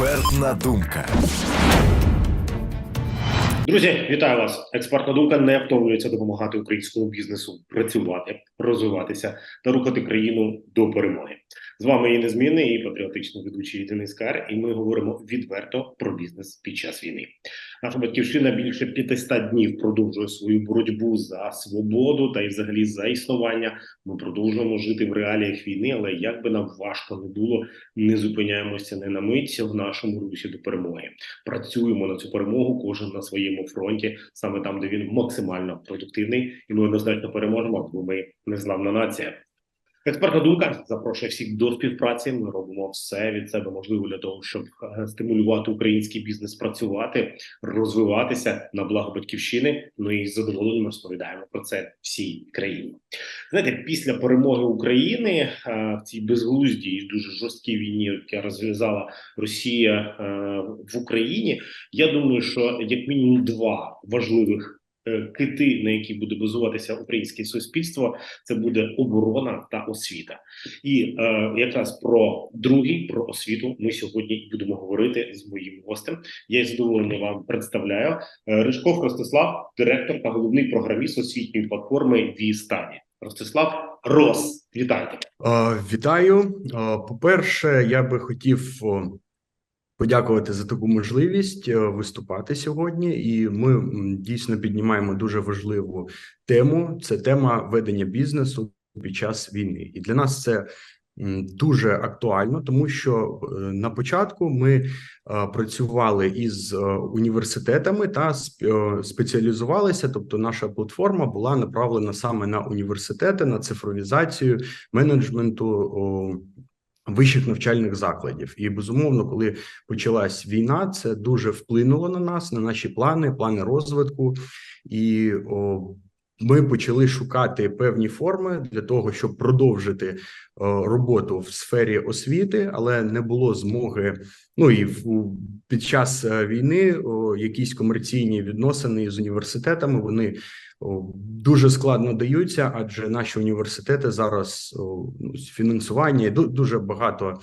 Експертна думка. Друзі, вітаю вас! Експертна думка не втомлюється допомагати українському бізнесу працювати, розвиватися та рухати країну до перемоги. З вами її незмінний і патріотичний ведучий Денис Кар, і ми говоримо відверто про бізнес під час війни. Наша батьківщина більше 500 днів продовжує свою боротьбу за свободу та й взагалі за існування. Ми продовжуємо жити в реаліях війни, але як би нам важко не було, не зупиняємося не на мить в нашому русі до перемоги. Працюємо на цю перемогу, кожен на своєму фронті, саме там, де він максимально продуктивний, і ми однозначно переможемо, бо ми незламна нація. Експертна думка запрошує всіх до співпраці. Ми робимо все від себе можливе для того, щоб е, стимулювати український бізнес, працювати, розвиватися на благо батьківщини. Ну і з задоволенням розповідаємо про це всій країні. Знаєте, після перемоги України е, в цій безглуздій і дуже жорсткій війні, яка розв'язала Росія е, в Україні. Я думаю, що як мінімум два важливих. Е, Кити, на які буде базуватися українське суспільство, це буде оборона та освіта, і е, якраз про другий про освіту ми сьогодні будемо говорити з моїм гостем. Я із задоволенням вам представляю Е, Рижков Ростислав, директор та головний програміст освітньої платформи Вістані. Ростислав Рос, вітайте. Е, Вітаю. Е, По-перше, я би хотів подякувати за таку можливість е, виступати сьогодні, і ми дійсно піднімаємо дуже важливу тему. Це тема ведення бізнесу під час війни, і для нас це дуже актуально, тому що е, на початку ми е, працювали із університетами та сп- спеціалізувалися. Тобто, наша платформа була направлена саме на університети, на цифровізацію менеджменту вищих навчальних закладів. І безумовно, коли почалась війна, це дуже вплинуло на нас, на наші плани, плани розвитку, і о, ми почали шукати певні форми для того, щоб продовжити роботу в сфері освіти, але не було змоги. Ну і під час е, війни якісь комерційні відносини з університетами вони дуже складно даються, адже наші університети зараз ну, фінансування ду- дуже багато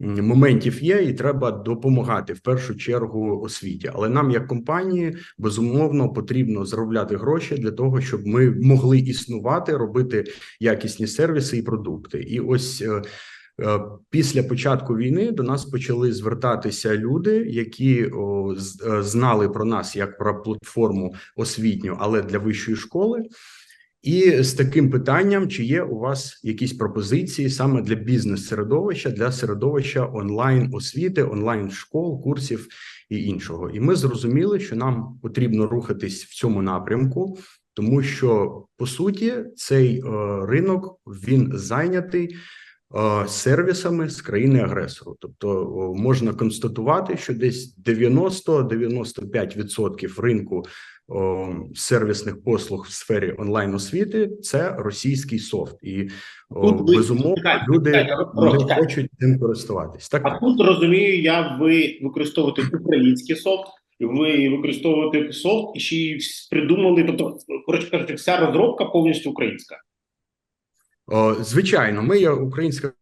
моментів є, і треба допомагати в першу чергу освіті. Але нам, як компанії, безумовно потрібно заробляти гроші для того, щоб ми могли існувати, робити якісні сервіси і продукти. І ось. е, е, Після початку війни до нас почали звертатися люди, які з- е, знали про нас як про платформу освітню, але для вищої школи. І з таким питанням, чи є у вас якісь пропозиції саме для бізнес-середовища, для середовища онлайн освіти, онлайн школ, курсів і іншого. І ми зрозуміли, що нам потрібно рухатись в цьому напрямку, тому що по суті цей е, ринок він зайнятий е, сервісами з країни агресору. Тобто можна констатувати, що десь 90-95% ринку о, сервісних послуг в сфері онлайн освіти це російський софт, і о, Тут ви- безумовно чекайте, люди чекайте, не чекайте. хочуть цим користуватись. Так, А тут розумію, я ви використовуєте український софт, ви використовуєте софт і ще придумали. Тобто, коротше кажучи, вся розробка повністю українська. О, звичайно, ми є українська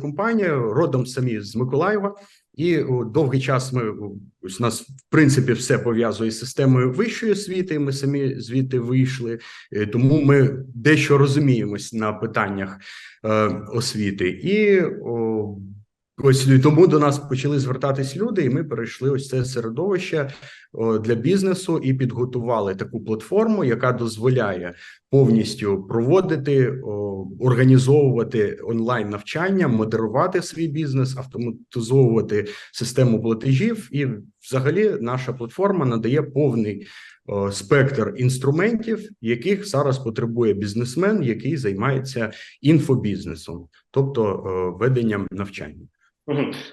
компанія, родом самі з Миколаєва, і довгий час ми о, ось нас в принципі все пов'язує з системою вищої освіти. Ми самі звідти вийшли, е, тому ми дещо розуміємось на питаннях е, освіти. І ось тому до нас почали звертатись люди, і ми перейшли ось це середовище для бізнесу і підготували таку платформу, яка дозволяє повністю проводити, організовувати онлайн навчання, модерувати свій бізнес, автоматизовувати систему платежів. І, взагалі, наша платформа надає повний спектр інструментів, яких зараз потребує бізнесмен, який займається інфобізнесом, тобто веденням навчання.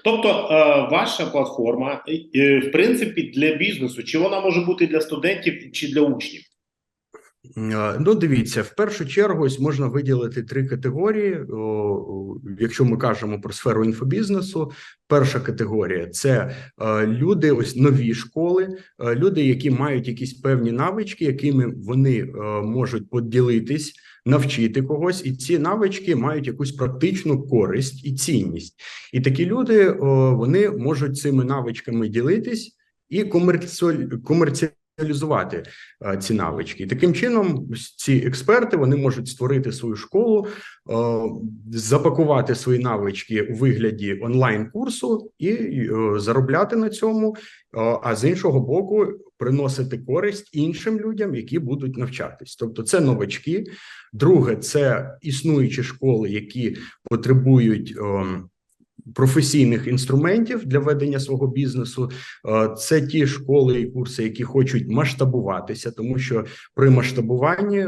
Тобто, е, ваша платформа, в принципі, для бізнесу, чи вона може бути для студентів, чи для учнів? Е, Ну, дивіться, в першу чергу ось можна виділити три категорії. Якщо ми кажемо про сферу інфобізнесу, перша категорія це е, люди, ось нові школи, люди, які мають якісь певні навички, якими вони можуть поділитись навчити когось, і ці навички мають якусь практичну користь і цінність. І такі люди вони можуть цими навичками ділитись і комерціалізувати е, ці навички. І таким чином, ці експерти вони можуть створити свою школу, е, запакувати свої навички у вигляді онлайн курсу і е, заробляти на цьому. А з іншого боку, приносити користь іншим людям, які будуть навчатись. Тобто, це новачки. Друге, це існуючі школи, які потребують. Ем, Професійних інструментів для ведення свого бізнесу Е, це ті школи і курси, які хочуть масштабуватися, тому що при масштабуванні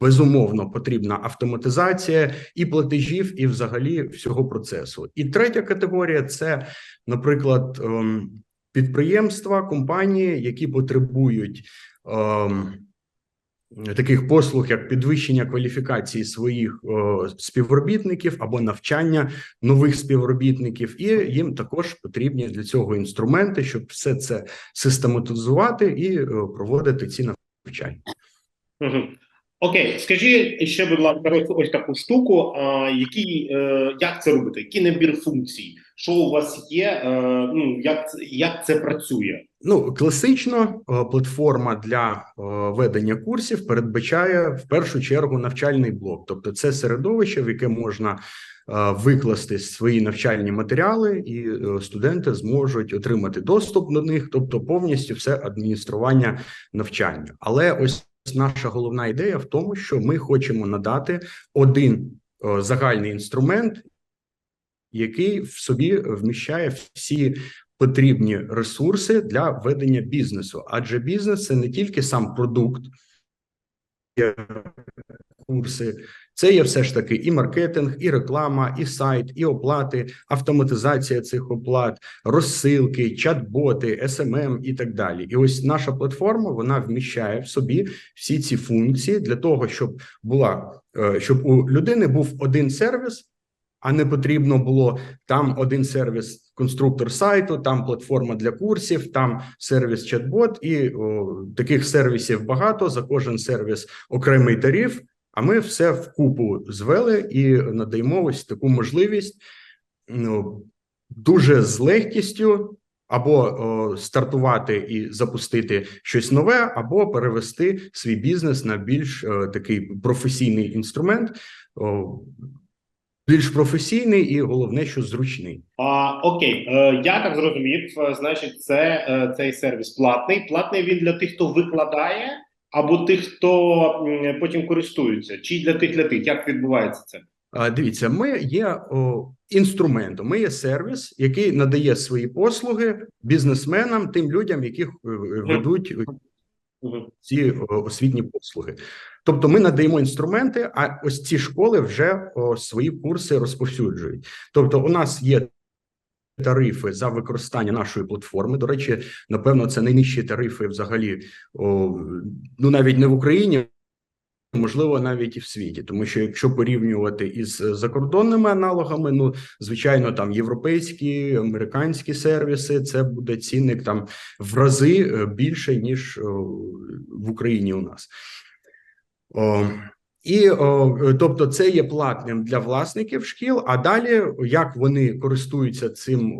безумовно потрібна автоматизація і платежів, і взагалі всього процесу. І третя категорія це, наприклад, ем, підприємства, компанії, які потребують. Таких послуг, як підвищення кваліфікації своїх о, співробітників або навчання нових співробітників, і їм також потрібні для цього інструменти, щоб все це систематизувати і е, проводити ці навчання. Угу. Окей, скажи ще, будь ласка, ось, таку штуку. А, які, е, як це робити? Який набір функцій? Що у вас є? Е, ну як як це працює? Ну, класично е, платформа для е, ведення курсів передбачає в першу чергу навчальний блок, тобто це середовище, в яке можна е, викласти свої навчальні матеріали, і студенти зможуть отримати доступ до них, тобто повністю все адміністрування навчання. Але ось наша головна ідея в тому, що ми хочемо надати один загальний інструмент, який в собі вміщає всі потрібні ресурси для ведення бізнесу, адже бізнес це не тільки сам продукт, курси, це є все ж таки і маркетинг, і реклама, і сайт, і оплати, автоматизація цих оплат, розсилки, чат-боти, SMM і так далі. І ось наша платформа вона вміщає в собі всі ці функції для того, щоб була е, щоб у людини був один сервіс а не потрібно було там один сервіс, конструктор сайту, там платформа для курсів, там сервіс чат-бот, і о, таких сервісів багато. За кожен сервіс окремий тариф. А ми все вкупу звели і надаємо ось таку можливість ну, дуже з легкістю. Або о, стартувати і запустити щось нове, або перевести свій бізнес на більш о, такий професійний інструмент, о, більш професійний і головне, що зручний. А, окей, е, я так зрозумів. е, Значить, це е, цей сервіс платний. Платний він для тих, хто викладає, або тих, хто м, потім користується, чи для тих, для тих. Як відбувається це? А, Дивіться, ми є о, інструментом. Ми є сервіс, який надає свої послуги бізнесменам, тим людям, які е, ведуть Мгм. Ці освітні послуги. Тобто, ми надаємо інструменти, а ось ці школи вже свої курси розповсюджують. Тобто, у нас є. Тарифи за використання нашої платформи. До речі, напевно, це найнижчі тарифи взагалі, о, ну навіть не в Україні, можливо, навіть і в світі, тому що якщо порівнювати із закордонними аналогами, ну звичайно, там європейські, американські сервіси, це буде цінник там в рази е, більше ніж в Україні. У нас. І тобто, це є платним для власників шкіл. А далі як вони користуються цим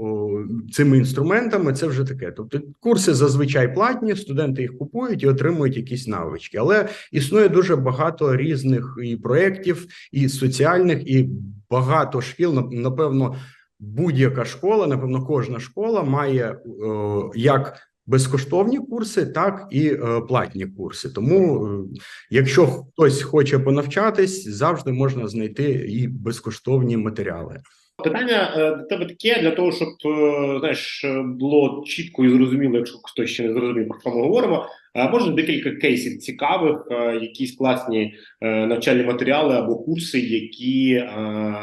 цими інструментами, це вже таке. Тобто, курси зазвичай платні, студенти їх купують і отримують якісь навички. Але існує дуже багато різних і проєктів, і соціальних, і багато шкіл. нап- Напевно, будь-яка школа, напевно, кожна школа має як безкоштовні курси, так і е, платні курси. Тому, е, якщо хтось хоче понавчатись, завжди можна знайти і безкоштовні матеріали. Питання е, до тебе таке для того, щоб знаєш було чітко і зрозуміло, якщо хтось ще не зрозумів, про що ми говоримо. Е, Може декілька кейсів цікавих, е, якісь класні е, навчальні матеріали або курси, які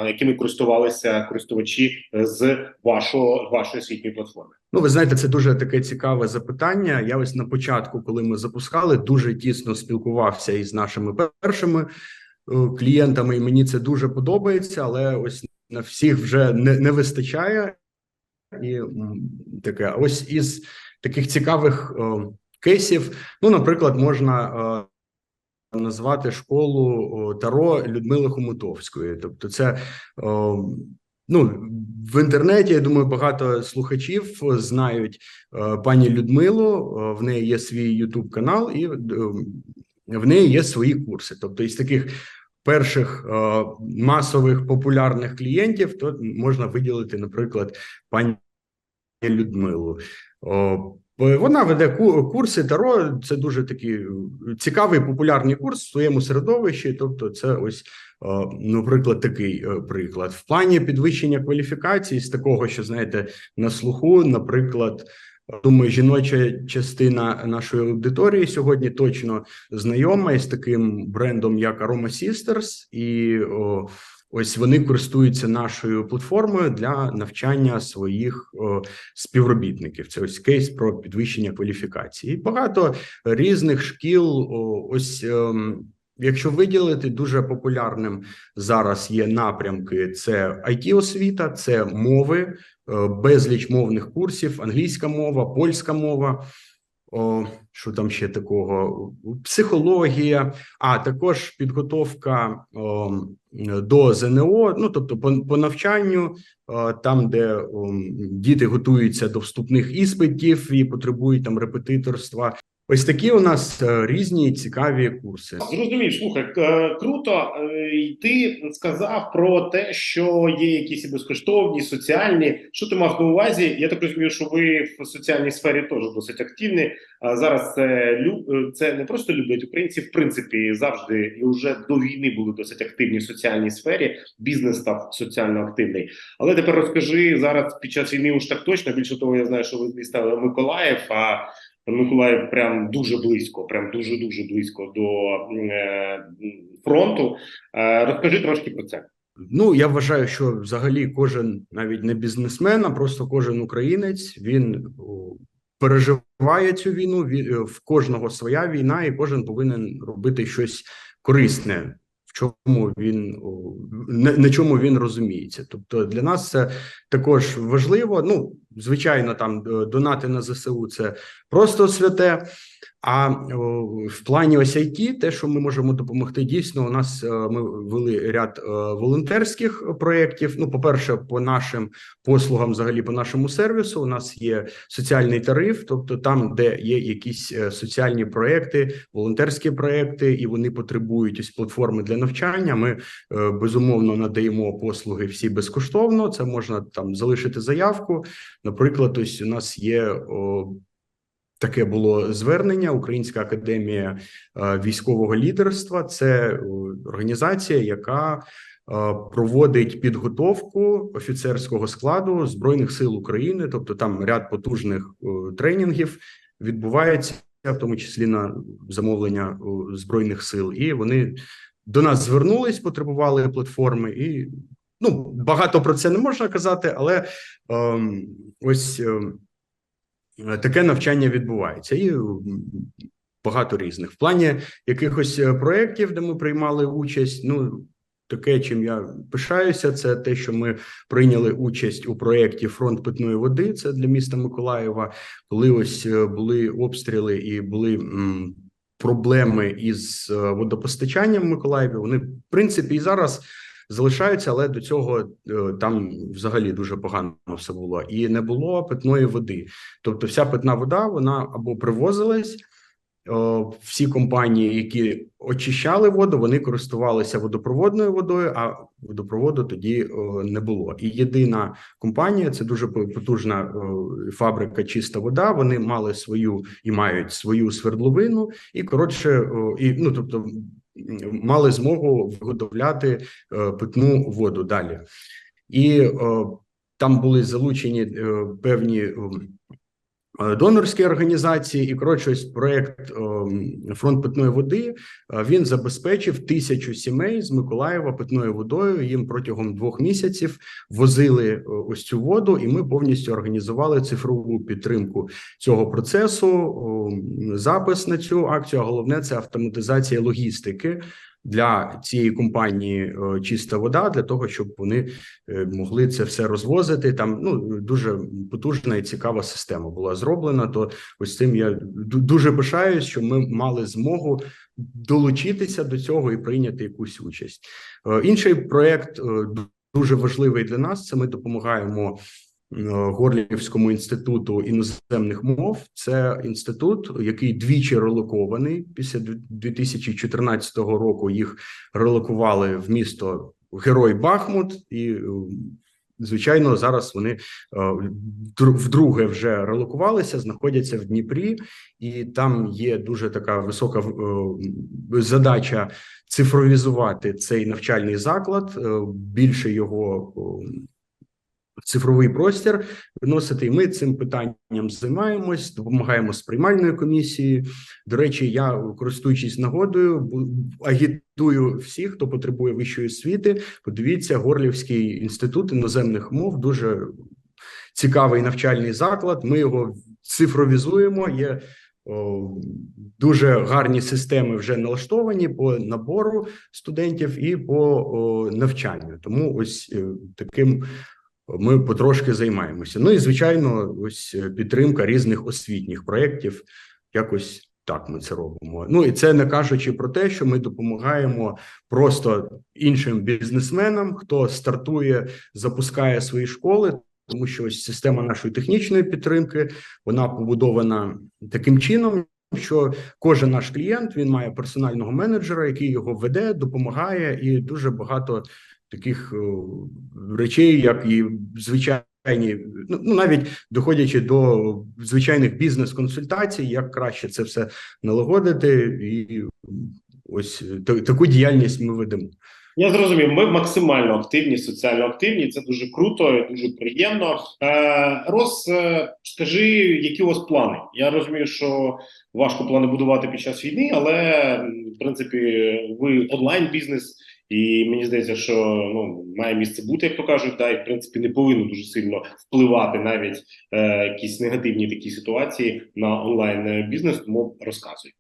якими користувалися користувачі з вашого вашої освітньої платформи. Ну, ви знаєте, це дуже таке цікаве запитання. Я ось на початку, коли ми запускали, дуже тісно спілкувався із нашими першими клієнтами, і мені це дуже подобається, але ось на всіх вже не, не вистачає. І таке, ось із таких цікавих е, кейсів, ну, наприклад, можна. е, назвати школу Таро Людмили Хомутовської. Тобто, це ну в інтернеті. Я думаю, багато слухачів знають е, пані Людмилу. Е, В неї є свій Ютуб канал, і в неї є свої курси. Тобто, із таких перших масових популярних клієнтів, то можна виділити, наприклад, пані Людмилу. Вона веде ку- курси Таро. Це дуже такий е, цікавий популярний курс в своєму середовищі. Тобто, це ось, е, наприклад, такий е, приклад. В плані підвищення кваліфікації з такого, що знаєте, на слуху, наприклад. Думаю, жіноча частина нашої аудиторії сьогодні точно знайома із таким брендом, як Aroma Sisters, і о, ось вони користуються нашою платформою для навчання своїх співробітників. Це ось кейс про підвищення кваліфікації. Багато різних шкіл. Ось ем, якщо виділити, дуже популярним зараз є напрямки: це it освіта, це мови, е, безліч мовних курсів, англійська мова, польська мова. О, що там ще такого? Психологія, а також підготовка о, до ЗНО, ну тобто по, по навчанню, о, там, де о, діти готуються до вступних іспитів і потребують там репетиторства. Ось такі у нас е, різні цікаві курси. Зрозумів, слухай, круто. Е, і Ти сказав про те, що є якісь безкоштовні, соціальні. Що ти мав на увазі? Я так розумію, що ви в соціальній сфері теж досить активні. А зараз це е, це не просто люблять українці, в принципі, завжди і вже до війни були досить активні в соціальній сфері. Бізнес став соціально активний. Але тепер розкажи зараз під час війни уж так точно. Більше того, я знаю, що ви міста Миколаїв. А Миколаїв прям дуже близько, прям дуже дуже близько до е, фронту. Е, розкажи трошки про це. Ну я вважаю, що взагалі кожен навіть не бізнесмен, а просто кожен українець він переживає цю війну. ві- е, в кожного своя війна, і кожен повинен робити щось корисне. В чому він на чому він розуміється? Тобто для нас це також важливо. Ну, звичайно, там е, донати на ЗСУ це просто святе. А в плані ось IT, те, що ми можемо допомогти, дійсно, у нас е, ми вели ряд е, волонтерських проєктів. Ну, по-перше, по нашим послугам, взагалі, по нашому сервісу, у нас є соціальний тариф, тобто там, де є якісь е, соціальні проекти, волонтерські проекти, і вони потребують ось платформи для навчання. Ми е, безумовно надаємо послуги всі безкоштовно. Це можна там залишити заявку. Наприклад, ось у нас є. Таке було звернення. Українська академія е, військового лідерства. Це е, організація, яка е, проводить підготовку офіцерського складу збройних сил України. Тобто, там ряд потужних тренінгів відбувається, в тому числі на замовлення збройних сил, і вони до нас звернулись, потребували платформи, і ну багато про це не можна казати, але ем, ось. Е, таке навчання відбувається і багато різних в плані якихось е, проєктів, де ми приймали участь. Ну таке, чим я пишаюся, це те, що ми прийняли участь у проєкті Фронт питної води. Це для міста Миколаєва, коли ось е, були обстріли і були. Проблеми із водопостачанням в Миколаєві вони в принципі і зараз залишаються, але до цього е, там взагалі дуже погано все було, і не було питної води. Тобто, вся питна вода вона або привозилась. Всі компанії, які очищали воду, вони користувалися водопроводною водою, а водопроводу тоді не було. І єдина компанія це дуже потужна фабрика Чиста вода. Вони мали свою і мають свою свердловину, і коротше, і ну тобто мали змогу виготовляти е, питну воду далі. І там були залучені е, певні м, е, донорські організації, і коротше, ось проект ем, фронт питної води е, він забезпечив тисячу сімей з Миколаєва питною водою. Їм протягом двох місяців возили е, ось цю воду, і ми повністю організували цифрову підтримку цього процесу. ем, Запис на цю акцію. А головне це автоматизація логістики. Для цієї компанії е, чиста вода для того, щоб вони е, могли це все розвозити. Там ну дуже потужна і цікава система була зроблена. То ось цим я дуже пишаюсь, що ми мали змогу долучитися до цього і прийняти якусь участь. Е, Інший проект дуже важливий для нас. Це ми допомагаємо Горлівському інституту іноземних мов. Це інститут, який двічі релокований. Після дві- 2014 року їх релокували в місто Герой Бахмут, і е, звичайно зараз вони е, вдруге вже релокувалися, знаходяться в Дніпрі, і там є дуже така висока е, задача цифровізувати цей навчальний заклад, е, більше його в цифровий простір виносити. І ми цим питанням займаємось, допомагаємо з приймальною комісією. До речі, я користуючись нагодою, агітую всіх, хто потребує вищої освіти. Подивіться, Горлівський інститут іноземних мов дуже цікавий навчальний заклад. Ми його цифровізуємо. Є дуже гарні системи вже налаштовані по набору студентів і по навчанню. Тому ось е, таким ми потрошки займаємося. Ну і звичайно, ось е, підтримка різних освітніх проєктів. Якось так ми це робимо. Ну і це не кажучи про те, що ми допомагаємо просто іншим бізнесменам, хто стартує, запускає свої школи. Тому що ось система нашої технічної підтримки вона побудована таким чином, що кожен наш клієнт він має персонального менеджера, який його веде, допомагає, і дуже багато таких речей, як і звичайні, ну ну, навіть доходячи до звичайних бізнес-консультацій, як краще це все налагодити, і ось та- таку діяльність ми ведемо. Я зрозумів, ми максимально активні, соціально активні. Це дуже круто, дуже приємно. Е, Рос, е, скажи, які у вас плани? Я розумію, що важко плани будувати під час війни, але в принципі ви онлайн бізнес, і мені здається, що ну має місце бути, як то кажуть, да, і в принципі не повинно дуже сильно впливати навіть е, якісь негативні такі ситуації на онлайн бізнес. Тому розказуй.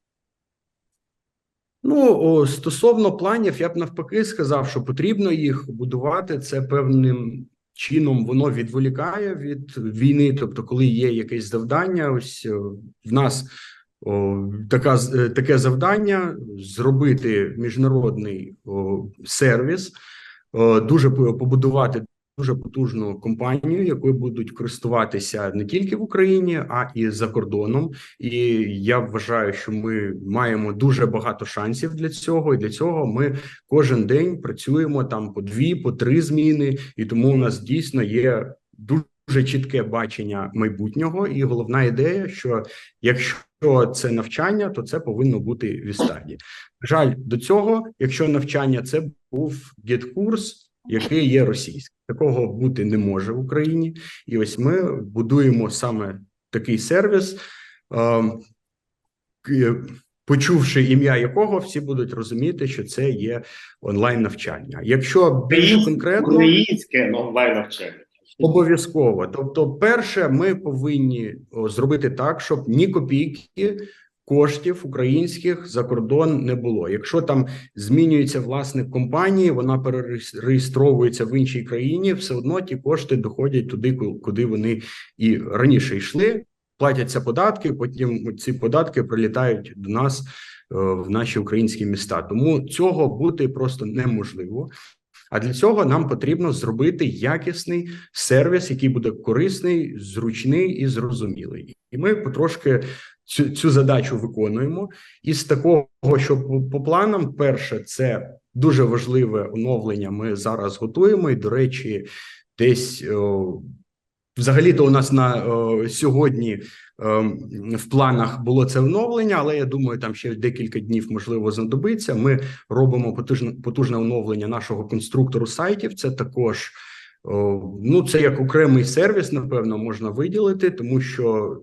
Ну, стосовно планів, я б навпаки сказав, що потрібно їх будувати. Це певним чином воно відволікає від війни. Тобто, коли є якесь завдання, ось в нас така е, таке завдання зробити міжнародний сервіс, дуже по- побудувати дуже потужну компанію, якою будуть користуватися не тільки в Україні, а і за кордоном. І я вважаю, що ми маємо дуже багато шансів для цього. І для цього ми кожен день працюємо там по дві, по три зміни, і тому у нас дійсно є дуже чітке бачення майбутнього. І головна ідея, що якщо це навчання, то це повинно бути в Істаді. На Жаль, до цього, якщо навчання це був гід-курс, який є російський, такого бути не може в Україні. І ось ми будуємо саме такий сервіс. ем, Почувши ім'я якого, всі будуть розуміти, що це є онлайн навчання. Якщо більш конкретно, українське онлайн навчання. Обов'язково. Тобто, перше, ми повинні зробити так, щоб ні копійки коштів українських за кордон не було. Якщо там змінюється власник компанії, вона перереєстровується в іншій країні, все одно ті кошти доходять туди, куди вони і раніше йшли. Платяться податки, потім ці податки прилітають до нас в наші українські міста. Тому цього бути просто неможливо. А для цього нам потрібно зробити якісний сервіс, який буде корисний, зручний і зрозумілий. І ми потрошки цю, цю задачу виконуємо. І з такого, що по, по планам, перше, це дуже важливе оновлення. Ми зараз готуємо. І, до речі, десь о, взагалі-то у нас на о, сьогодні. ем, В планах було це оновлення, але я думаю, там ще декілька днів можливо знадобиться. Ми робимо потужне потужне оновлення нашого конструктору сайтів. Це також о, ну це як окремий сервіс, напевно, можна виділити, тому що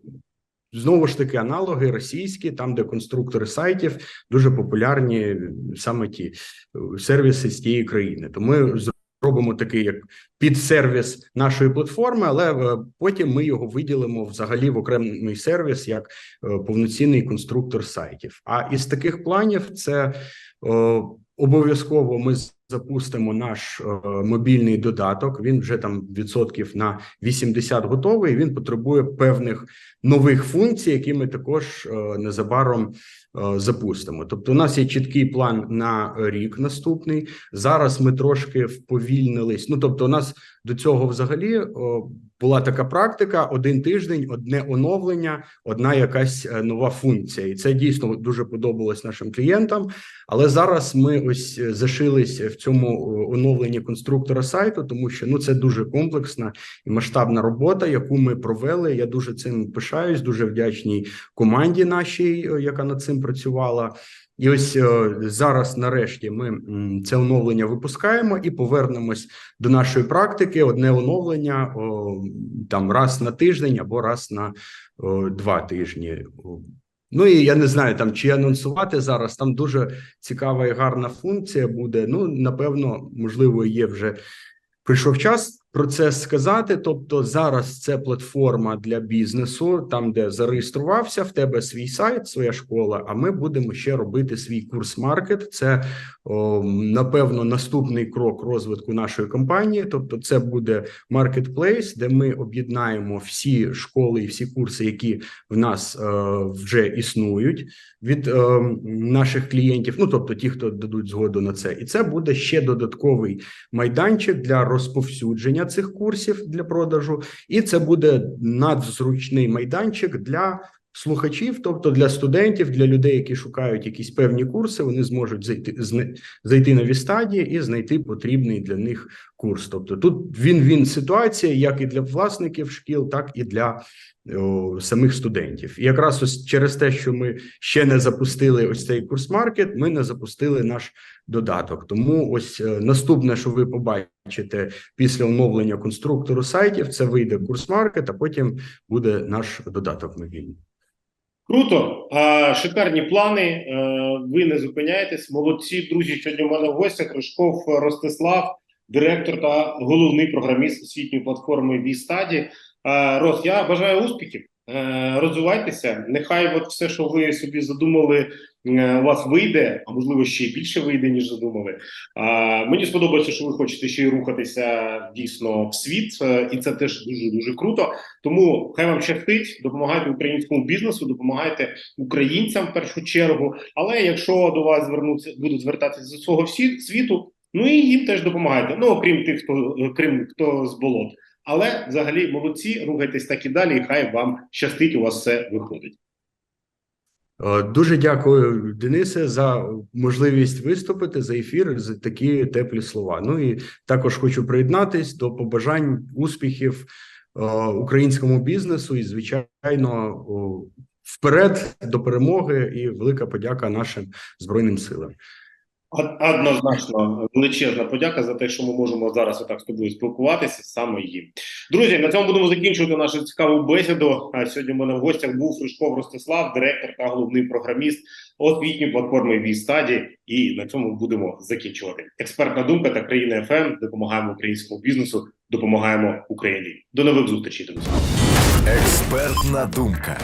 знову ж таки аналоги російські, там де конструктори сайтів дуже популярні саме ті е, сервіси з тієї країни. То ми зробимо такий як підсервіс нашої платформи, але е, потім ми його виділимо взагалі в окремий сервіс як е, повноцінний конструктор сайтів. А із таких планів це е, обов'язково ми запустимо наш мобільний додаток. Він вже там відсотків на 80 готовий. Він потребує певних нових функцій, які ми також незабаром запустимо. Тобто, у нас є чіткий план на рік наступний. Зараз ми трошки вповільнились. Ну тобто, у нас до цього взагалі о, була така практика: один тиждень, одне оновлення, одна якась е, нова функція, і це дійсно дуже подобалось нашим клієнтам. Але зараз ми ось е, зашились в цьому е, оновленні конструктора сайту, тому що ну це дуже комплексна і масштабна робота, яку ми провели. Я дуже цим пишаюсь, дуже вдячній команді нашій, яка над цим працювала. І ось е, зараз, нарешті, ми це оновлення випускаємо і повернемось до нашої практики. Одне оновлення там раз на тиждень або раз на два тижні. Ну і я не знаю там чи анонсувати зараз. Там дуже цікава і гарна функція буде. Ну напевно, можливо, є вже прийшов час про це сказати. Тобто, зараз це платформа для бізнесу, там де зареєструвався в тебе свій сайт, своя школа. А ми будемо ще робити свій курс маркет. Це напевно наступний крок розвитку нашої компанії. Тобто, це буде маркетплейс, де ми об'єднаємо всі школи і всі курси, які в нас е, вже існують від е, наших клієнтів. Ну тобто, ті, хто дадуть згоду на це, і це буде ще додатковий майданчик для розповсюдження цих курсів для продажу, і це буде надзручний майданчик для слухачів, тобто для студентів, для людей, які шукають якісь певні курси. Вони зможуть зайти зайти на Вістаді і знайти потрібний для них курс. Тобто, тут він-він ситуація, як і для власників шкіл, так і для о, самих студентів. І якраз ось через те, що ми ще не запустили ось цей курс маркет, ми не запустили наш додаток. Тому ось е, наступне, що ви побачите після оновлення конструктору сайтів, це вийде курс маркет, а потім буде наш додаток мобільний. Круто, шикарні плани. е, Ви не зупиняєтесь. Молодці, друзі. Сьогодні в мене в гостях Рожков Ростислав, директор та головний програміст освітньої платформи Вістаді. Рос, я бажаю успіхів. Е, Розвивайтеся. Нехай от все, що ви собі задумали, е, у вас вийде, а можливо ще більше вийде, ніж задумали. А, Мені сподобається, що ви хочете ще й рухатися дійсно в світ, е, і це теж дуже дуже круто. Тому хай вам щастить, допомагайте українському бізнесу, допомагайте українцям в першу чергу. Але якщо до вас звернуться, будуть звертатися з усього світу, ну і їм теж допомагайте. Ну окрім тих, хто крім хто з болот. Але взагалі молодці, рухайтесь так і далі, і хай вам щастить, у вас все виходить. Е, Дуже дякую, Денисе, за можливість виступити за ефір за такі теплі слова. Ну і також хочу приєднатись до побажань успіхів е, українському бізнесу і, звичайно, вперед до перемоги і велика подяка нашим збройним силам. Од- Однозначно величезна подяка за те, що ми можемо зараз отак з тобою спілкуватися саме їм. Друзі, на цьому будемо закінчувати нашу цікаву бесіду. А сьогодні у мене в гостях був Фришков Ростислав, директор та головний програміст освітньої платформи Вістаді. І на цьому будемо закінчувати. Експертна думка та країна ФМ допомагаємо українському бізнесу, допомагаємо Україні. До нових зустрічей, друзі. Експертна думка.